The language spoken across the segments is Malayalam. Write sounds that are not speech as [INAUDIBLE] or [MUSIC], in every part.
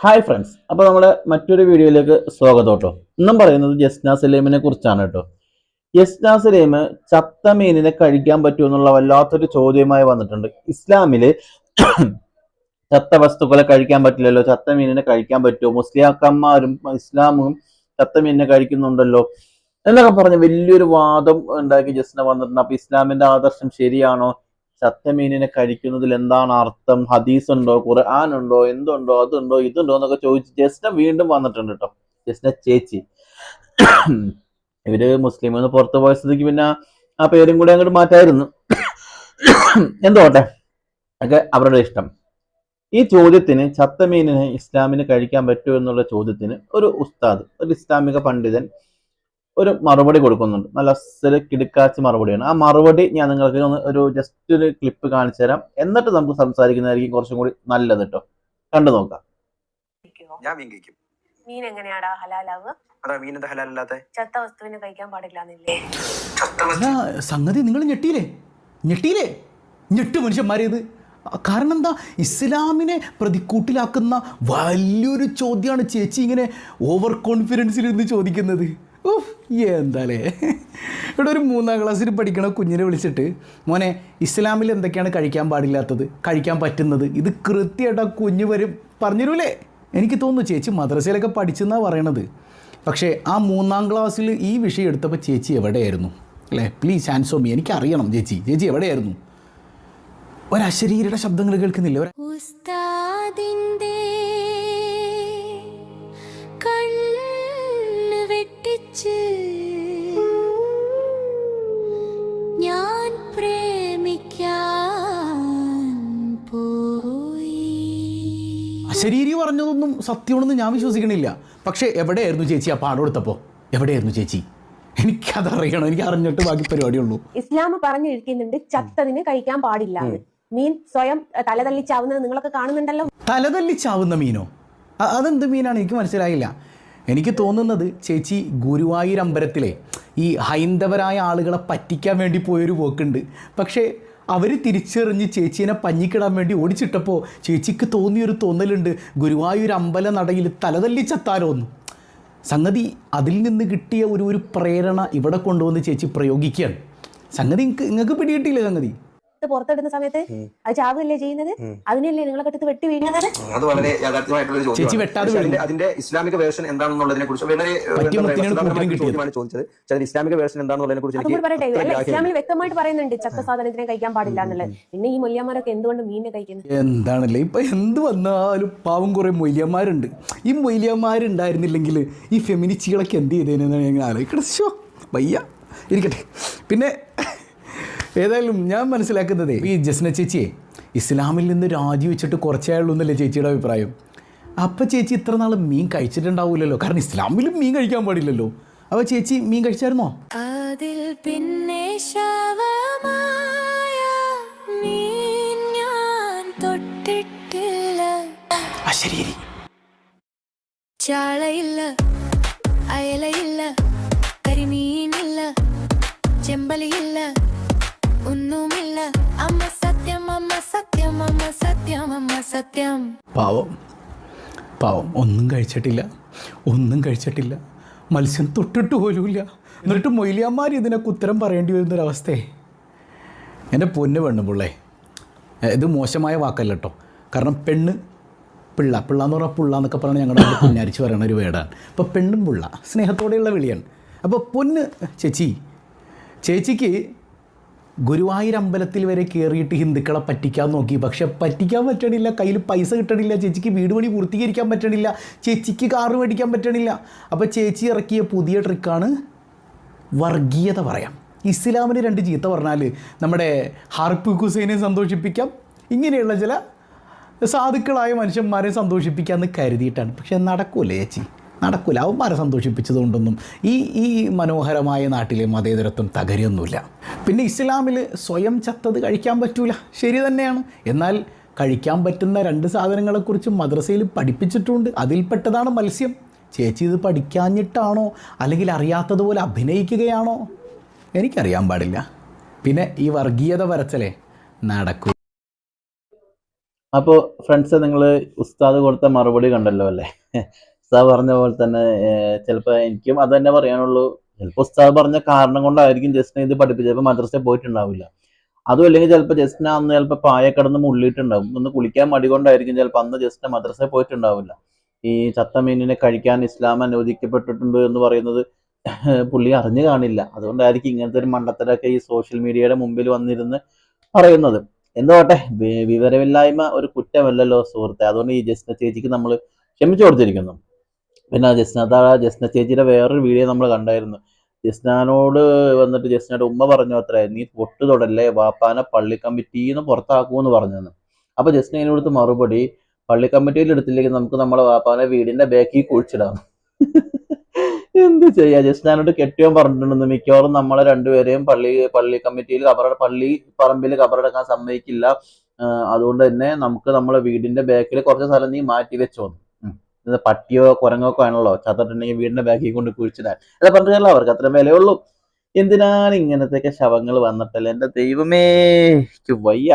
ഹായ് ഫ്രണ്ട്സ് അപ്പോൾ നമ്മൾ മറ്റൊരു വീഡിയോയിലേക്ക് സ്വാഗതം കേട്ടോ. ഇന്നും പറയുന്നത് ജസ്ന സലീമിനെ കുറിച്ചാണ് കേട്ടോ. ജസ്ന സലീം ചത്ത മീനിനെ കഴിക്കാൻ പറ്റുമോ എന്നുള്ള വല്ലാത്തൊരു ചോദ്യമായി വന്നിട്ടുണ്ട്. ഇസ്ലാമിൽ [COUGHS] ചത്ത വസ്തുക്കളെ കഴിക്കാൻ പറ്റില്ലല്ലോ. ചത്ത മീനിനെ കഴിക്കാൻ പറ്റുമോ? മുസ്ലിയാക്കന്മാരും ഇസ്ലാമും ചത്ത മീനിനെ കഴിക്കുന്നുണ്ടല്ലോ. എന്നൊക്കെ പറഞ്ഞ് വലിയൊരു വാദം ഉണ്ടാക്കി ജസ്ന വന്നിട്ടുണ്ട്. അപ്പൊ ഇസ്ലാമിന്റെ ആദർശം ശരിയാണോ? ചത്ത മീനിനെ കഴിക്കുന്നതിൽ എന്താണ് അർത്ഥം? ഹദീസ് ഉണ്ടോ ഖുർആൻ ഉണ്ടോ എന്തുണ്ടോ? അതുണ്ടോ? ഇതുണ്ടോ? എന്നൊക്കെ ചോദിച്ച് ജസ്ന വീണ്ടും വന്നിട്ടുണ്ട് കേട്ടോ ജസ്ന ചേച്ചി. ഇവർ മുസ്ലിം എന്ന് പുറത്തു പോയ സ്ഥിതിക്ക് പിന്നെ ആ പേരും കൂടെ അങ്ങോട്ട് മാറ്റായിരുന്നു. എന്തോട്ടെ ഒക്കെ അവരുടെ ഇഷ്ടം. ഈ ചോദ്യത്തിന് ചത്ത മീനിനെ ഇസ്ലാമിന് കഴിക്കാൻ പറ്റുമോ എന്നുള്ള ചോദ്യത്തിന് ഒരു ഉസ്താദ് ഒരു ഇസ്ലാമിക പണ്ഡിതൻ ഒരു മറുപടി കൊടുക്കുന്നുണ്ട്. നല്ല അസൽ കിടുക്കാച്ച മറുപടിയാണ്. ആ മറുപടി ഞാൻ നിങ്ങൾക്ക് ഒന്ന് ഒരു ജസ്റ്റ് ഒരു ക്ലിപ്പ് കാണിച്ചു തരാം. എന്നിട്ട് നമുക്ക് സംസാരിക്കുന്നതായിരിക്കും കുറച്ചും കൂടി നല്ലത് കേട്ടോ കണ്ടു നോക്കാം. ഞാൻ മീൻ കഴിക്കും. മീൻ എങ്ങനെയാടാ? ഹലാലാവുക അതാ മീൻ എന്താ ഹലാലല്ലാത്ത? ചത്ത വസ്തുവിനെ കഴിക്കാൻ സംഗതി നിങ്ങൾ ഞെട്ടിയില്ലേ? ഞെട്ടിയില്ലേ? ഞെട്ട് മനുഷ്യന്മാരേത്? കാരണം എന്താ ഇസ്ലാമിനെ പ്രതിക്കൂട്ടിലാക്കുന്ന വലിയൊരു ചോദ്യമാണ് ചേച്ചി ഇങ്ങനെ ഓവർ കോൺഫിഡൻസിൽ ഇരുന്ന് ചോദിക്കുന്നത്. ഉഫ്, [LAUGHS] എന്താലേ? ഇവിടെ ഒരു മൂന്നാം ക്ലാസ്സിൽ പഠിക്കണ കുഞ്ഞിനെ വിളിച്ചിട്ട് മോനെ ഇസ്ലാമിൽ എന്തൊക്കെയാണ് കഴിക്കാൻ പാടില്ലാത്തത്? കഴിക്കാൻ പറ്റുന്നത്? ഇത് കൃത്യമായിട്ട് ആ കുഞ്ഞ് വരും പറഞ്ഞിരൂലേ? എനിക്ക് തോന്നുന്നു ചേച്ചി മദ്രസയിലൊക്കെ പഠിച്ചെന്നാണ് പറയണത്. പക്ഷേ ആ മൂന്നാം ക്ലാസ്സിൽ ഈ വിഷയം എടുത്തപ്പോൾ ചേച്ചി എവിടെയായിരുന്നു? അല്ലേ? പ്ലീസ് ആൻസോ മീ എനിക്കറിയണം ചേച്ചി. ചേച്ചി എവിടെയായിരുന്നു? ഒരശരീരയുടെ ശബ്ദങ്ങൾ കേൾക്കുന്നില്ല? ഒരു വെട്ടിച്ച് ഞാൻ പ്രേമിക്കാൻ പോയി. അശരീരി പറഞ്ഞതൊന്നും സത്യമാണെന്ന് ഞാൻ വിശ്വസിക്കണില്ല. പക്ഷേ എവിടെയായിരുന്നു ചേച്ചി ആ പാഠം എടുത്തപ്പോൾ എവിടെയായിരുന്നു ചേച്ചി? എനിക്കതറിയണം. എനിക്ക് അറിഞ്ഞിട്ട് ബാക്കി പരിപാടി ഉള്ളൂ ഇസ്ലാം പറഞ്ഞിരിക്കുന്നുണ്ട് ചത്തതിന് കഴിക്കാൻ പാടില്ല മീൻ സ്വയം തലതല്ലിച്ചാവുന്നത് നിങ്ങളൊക്കെ കാണുന്നുണ്ടല്ലോ. തലതല്ലിച്ചാവുന്ന മീനോ? അതെന്ത് മീനാണ്? എനിക്ക് മനസ്സിലായില്ല. എനിക്ക് തോന്നുന്നത് ചേച്ചി ഗുരുവായൂർ അമ്പലത്തിലെ ഈ ഹൈന്ദവരായ ആളുകളെ പറ്റിക്കാൻ വേണ്ടി പോയൊരു പോക്കുണ്ട് പക്ഷേ അവർ തിരിച്ചറിഞ്ഞ് ചേച്ചീനെ പഞ്ഞിക്കിടാൻ വേണ്ടി ഓടിച്ചിട്ടപ്പോൾ ചേച്ചിക്ക് തോന്നിയൊരു തോന്നലുണ്ട്. ഗുരുവായൂർ അമ്പല നടയിൽ തലതല്ലി സംഗതി അതിൽ നിന്ന് കിട്ടിയ ഒരു ഒരു പ്രേരണ ഇവിടെ കൊണ്ടുവന്ന് ചേച്ചി പ്രയോഗിക്കുകയാണ്. സംഗതി നിങ്ങൾക്ക് പിടികിട്ടിയില്ല സംഗതി? ഇത് പുറത്തെടുക്കുന്ന സമയത്ത് അത് ചാവുകയല്ലേ ചെയ്യുന്നത്? അതിനല്ലേ നിങ്ങളെ എടുത്ത് വെട്ടി വീഴുന്നത്? അത് വളരെ യാഥാർത്ഥ്യമായിട്ടുള്ള ഒരു ചോദ്യമാണ് അതിന്റെ ഇസ്ലാമിക വേർഷൻ എന്താണെന്നുള്ളതിനെ കുറിച്ച് വളരെ. ചോദ്യമാണ് ചോദിച്ചത്. ഇസ്ലാമിക വേർഷൻ എന്താണെന്നുള്ളതിനെ കുറിച്ച് പറയട്ടെ. ഇസ്ലാമിൽ വ്യക്തമായിട്ട് പറയുന്നുണ്ട് ചത്ത സാധനത്തിനെ കഴിക്കാൻ പാടില്ല എന്നുള്ളത്. പിന്നെ ഈ മൊല്യന്മാരൊക്കെ എന്തുകൊണ്ട് മീനെ കഴിക്കുന്നത്? എന്താണല്ലേ? ഇപ്പൊ എന്ത് വന്നാലും പാവം കുറെ മൊല്യന്മാരുണ്ട്. ഈ മൊല്യന്മാരുണ്ടായിരുന്നില്ലെങ്കിൽ ഈ ഫെമിനിസ്റ്റുകളൊക്കെ എന്ത് ചെയ്തേനെന്നാണ് ഞങ്ങൾ ആലോചിക്കണം ഷോ വയ്യ. ഇരിക്കട്ടെ. പിന്നെ ഏതായാലും ഞാൻ മനസ്സിലാക്കുന്നത് ഈ ജസ്ന ചേച്ചിയെ. ഇസ്ലാമിൽ നിന്ന് രാജിവെച്ചിട്ട് കുറച്ചേ ഉള്ളൂ എന്നല്ലേ ചേച്ചിയുടെ അഭിപ്രായം. അപ്പം ചേച്ചി ഇത്ര നാൾ മീൻ കഴിച്ചിട്ടുണ്ടാവില്ലല്ലോ കാരണം ഇസ്ലാമിലും മീൻ കഴിക്കാൻ പാടില്ലല്ലോ. അപ്പോൾ ചേച്ചി മീൻ കഴിച്ചായിരുന്നോ? അതിൽ പിന്നെ ശരി ചാളയില്ല അയലയില്ല കരിമീനില്ല ചെമ്പലിയില്ല അമ്മ സത്യം അമ്മ സത്യം അമ്മ സത്യം അമ്മ സത്യം. പാവം. പാവം. ഒന്നും കഴിച്ചിട്ടില്ല. ഒന്നും കഴിച്ചിട്ടില്ല. മത്സ്യം തൊട്ടിട്ട് പോലുമില്ല. എന്നിട്ട് മൊയ്ലിയന്മാർ ഇതിനൊക്കെ ഉത്തരം പറയേണ്ടി വരുന്നൊരവസ്ഥയെ എന്റെ പൊന്ന് പെണ്ണ് പിള്ളേ. ഇത് മോശമായ വാക്കല്ല കേട്ടോ കാരണം പെണ്ണ് പിള്ള. പിള്ള എന്ന് പറഞ്ഞാൽ പുള്ള എന്നൊക്കെ പറഞ്ഞാൽ ഞങ്ങളുടെ നാട്ടിൽ പുന്നാരിച്ച് ഒരു വേടാണ്. അപ്പോൾ പെണ്ണും പുള്ള. സ്നേഹത്തോടെയുള്ള വിളിയാണ്. അപ്പോൾ പൊന്ന് ചേച്ചി. ചേച്ചിക്ക് ഗുരുവായൂർ അമ്പലത്തിൽ വരെ കയറിയിട്ട് ഹിന്ദുക്കളെ പറ്റിക്കാൻ നോക്കി. പക്ഷെ പറ്റിക്കാൻ പറ്റണില്ല. കയ്യിൽ പൈസ കിട്ടണില്ല. ചേച്ചിക്ക് വീട് പണി പൂർത്തീകരിക്കാൻ പറ്റണില്ല. ചേച്ചിക്ക് കാറ് മേടിക്കാൻ പറ്റണില്ല. അപ്പോൾ ചേച്ചി ഇറക്കിയ പുതിയ ട്രിക്കാണ് വർഗീയത പറയാം. ഇസ്ലാമിന് രണ്ട് ചീത്ത പറഞ്ഞാൽ നമ്മുടെ ഹാർപ്പ് ഹുസൈനെ സന്തോഷിപ്പിക്കാം. ഇങ്ങനെയുള്ള ചില സാധുക്കളായ മനുഷ്യന്മാരെ സന്തോഷിപ്പിക്കാമെന്ന് കരുതിയിട്ടാണ്. പക്ഷെ നടക്കൂലേ ചേച്ചി? നടക്കൂല. അവന്മാരെ സന്തോഷിപ്പിച്ചതുകൊണ്ടൊന്നും ഈ ഈ മനോഹരമായ നാട്ടിലെ മതേതരത്വം തകരൊന്നുമില്ല പിന്നെ ഇസ്ലാമിൽ സ്വയം ചത്തത് കഴിക്കാൻ പറ്റൂല. ശരി തന്നെയാണ്. എന്നാൽ കഴിക്കാൻ പറ്റുന്ന രണ്ട് സാധനങ്ങളെക്കുറിച്ച് മദ്രസയിൽ പഠിപ്പിച്ചിട്ടുണ്ട്. അതിൽപ്പെട്ടതാണ് മത്സ്യം. ചേച്ചി ഇത് പഠിക്കാഞ്ഞിട്ടാണോ? അല്ലെങ്കിൽ അറിയാത്തതുപോലെ അഭിനയിക്കുകയാണോ? എനിക്കറിയാൻ പാടില്ല. പിന്നെ ഈ വർഗീയത വരച്ചലേ നടക്കൂ. അപ്പോൾ ഫ്രണ്ട്സ് നിങ്ങൾ ഉസ്താദ് കൊടുത്ത മറുപടി കണ്ടല്ലോ അല്ലേ? ഉസ്താദ് പറഞ്ഞ പോലെ തന്നെ ചിലപ്പോൾ എനിക്കും അത് തന്നെ പറയാനുള്ളൂ. ചിലപ്പോൾ ഉസ്താദ് പറഞ്ഞ കാരണം കൊണ്ടായിരിക്കും ജസ്റ്റിനെ ഇത് പഠിപ്പിച്ചത്. ചിലപ്പോൾ മദ്രസയിൽ പോയിട്ടുണ്ടാവില്ല. അതും അല്ലെങ്കിൽ ചിലപ്പോൾ ജസ്റ്റിനെ അന്ന് ചിലപ്പോൾ പായ കിടന്ന് മുള്ളിയിട്ടുണ്ടാവും. ഒന്ന് കുളിക്കാൻ മടി കൊണ്ടായിരിക്കും ചിലപ്പോൾ അന്ന് ജസ്റ്റിനെ മദ്രസയിൽ പോയിട്ടുണ്ടാവില്ല. ഈ ചത്ത മീനിനെ കഴിക്കാൻ ഇസ്ലാം അനുവദിക്കപ്പെട്ടിട്ടുണ്ട് എന്ന് പറയുന്നത് പുള്ളി അറിഞ്ഞു കാണില്ല. അതുകൊണ്ടായിരിക്കും ഇങ്ങനത്തെ ഒരു മണ്ടത്തരൊക്കെ ഈ സോഷ്യൽ മീഡിയയുടെ മുമ്പിൽ വന്നിരുന്ന് പറയുന്നത്. എന്തോട്ടെ വിവരമില്ലായ്മ ഒരു കുറ്റമല്ലല്ലോ സുഹൃത്തെ. അതുകൊണ്ട് ഈ ജസ്ന ചേച്ചിക്ക് നമ്മൾ ക്ഷമിച്ചു കൊടുത്തിരിക്കുന്നു. പിന്നെ ജസ്ന അതാ ജസ്ന ചേച്ചിയുടെ വേറൊരു വീഡിയോ നമ്മൾ കണ്ടായിരുന്നു. ജസ്നാനോട് വന്നിട്ട് ജസ്നയുടെ ഉമ്മ പറഞ്ഞു അത്രേ നീ പൊട്ട് തൊടല്ലേ വാപ്പാനെ പള്ളി കമ്മിറ്റിയിൽ കമ്മിറ്റിന്ന് പുറത്താക്കുമെന്ന് പറഞ്ഞെന്ന്. അപ്പൊ ജസ്ന അതിനോടുത്ത് മറുപടി പള്ളി കമ്മിറ്റിയിൽ എടുത്തില്ലെങ്കിൽ നമുക്ക് നമ്മളെ വാപ്പാനെ വീടിന്റെ ബാക്കിൽ കുഴിച്ചിടാം. എന്ത് ചെയ്യാ? ജസ്നാനോട് കെട്ടിയോൻ പറഞ്ഞിട്ടുണ്ടെന്ന് മിക്കവാറും നമ്മളെ രണ്ടുപേരെയും പള്ളി പള്ളി കമ്മിറ്റിയിൽ കബറ പള്ളി പറമ്പിൽ കബറടക്കാൻ സമ്മതിക്കില്ല. അതുകൊണ്ട് തന്നെ നമുക്ക് നമ്മളെ വീടിന്റെ ബാക്കിൽ കുറച്ച് സ്ഥലം നീ മാറ്റി വെച്ചോ ഇത് പട്ടിയോ കുരങ്ങോ ഒക്കെ ആണല്ലോ. ചത്തിട്ടുണ്ടെങ്കിൽ വീടിന്റെ ബാക്കിൽ കൊണ്ട് കുഴിച്ചിടാൻ. അല്ല പറഞ്ഞല്ലോ അവർക്ക് അത്ര വിലയുള്ളൂ എന്തിനാണ് ഇങ്ങനത്തെയൊക്കെ ശവങ്ങൾ വന്നിട്ടല്ലേ? എന്റെ ദൈവമേ വയ്യ.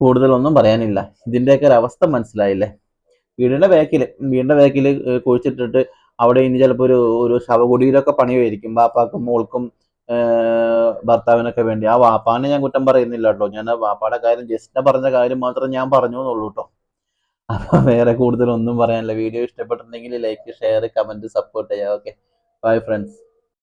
കൂടുതലൊന്നും പറയാനില്ല. ഇതിന്റെയൊക്കെ ഒരു അവസ്ഥ മനസ്സിലായില്ലേ? വീടിന്റെ ബാക്കിൽ വീടിന്റെ ബാക്കിൽ കുഴിച്ചിട്ടിട്ട് അവിടെ ഇനി ചിലപ്പോൾ ഒരു ഒരു ശവകുടിയിലൊക്കെ പണിയായിരിക്കും. ബാപ്പാക്കും മോൾക്കും ഭർത്താവിനൊക്കെ വേണ്ടി. ആ വാപ്പാനെ ഞാൻ കുറ്റം പറയുന്നില്ല കേട്ടോ. ഞാൻ വാപ്പാടെ കാര്യം ജസ്റ്റിനെ പറഞ്ഞ കാര്യം മാത്രം ഞാൻ പറഞ്ഞു എന്നുള്ളൂ കേട്ടോ. അപ്പൊ വേറെ കൂടുതൽ ഒന്നും പറയാനില്ല. വീഡിയോ ഇഷ്ടപ്പെട്ടിട്ടുണ്ടെങ്കിൽ ലൈക്ക് ഷെയർ കമന്റ് സപ്പോർട്ട് ചെയ്യാം. Okay bye friends